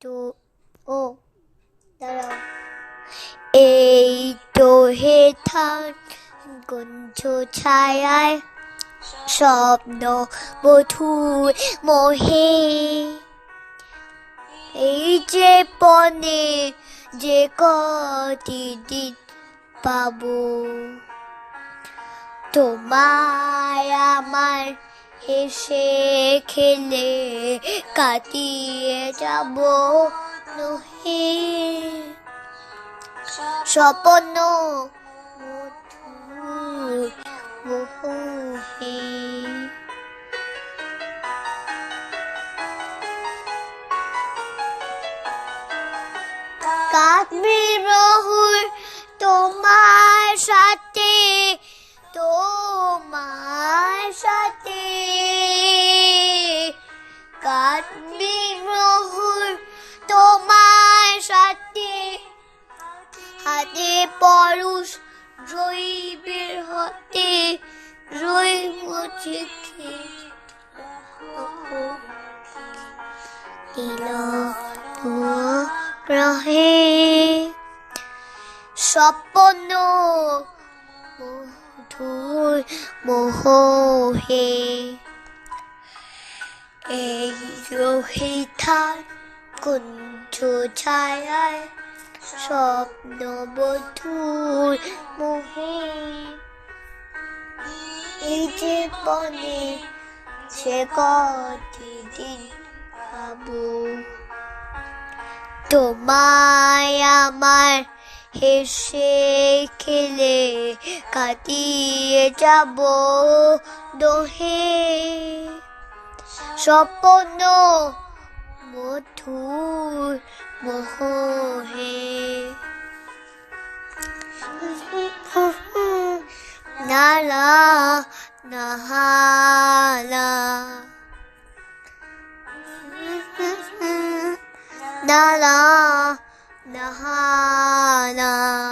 তো, ও, দাঁড়াও। এই তো হে থান, গুঞ্জ ছায়ায় স্বপ্ন বধু মোহে। এই যে পনে, যে কটি দিন পাবো, তোমায় আমার হেসে খেলে কাটিয়ে যাব নহে স্বপ্ন কাশ্মীর রহুর কাশ্মীর রহুর তোমার সাথে। হাতে পরুষ রইবের হতে, রই মুছে দিল রহে স্বপ্ন মধুর মোহে। এই রোহিতার কুঞ্জ ছায়ায় স্বপ্ন বধুর মোহে। এই যে বনে সে কটি দিন ভাবু। তোমায় আমার হেসে খেলে কাটিয়ে যাব দোহে। স্বপ্ন মধুর মোহে। নালা নাহালা। নালা নাহালা।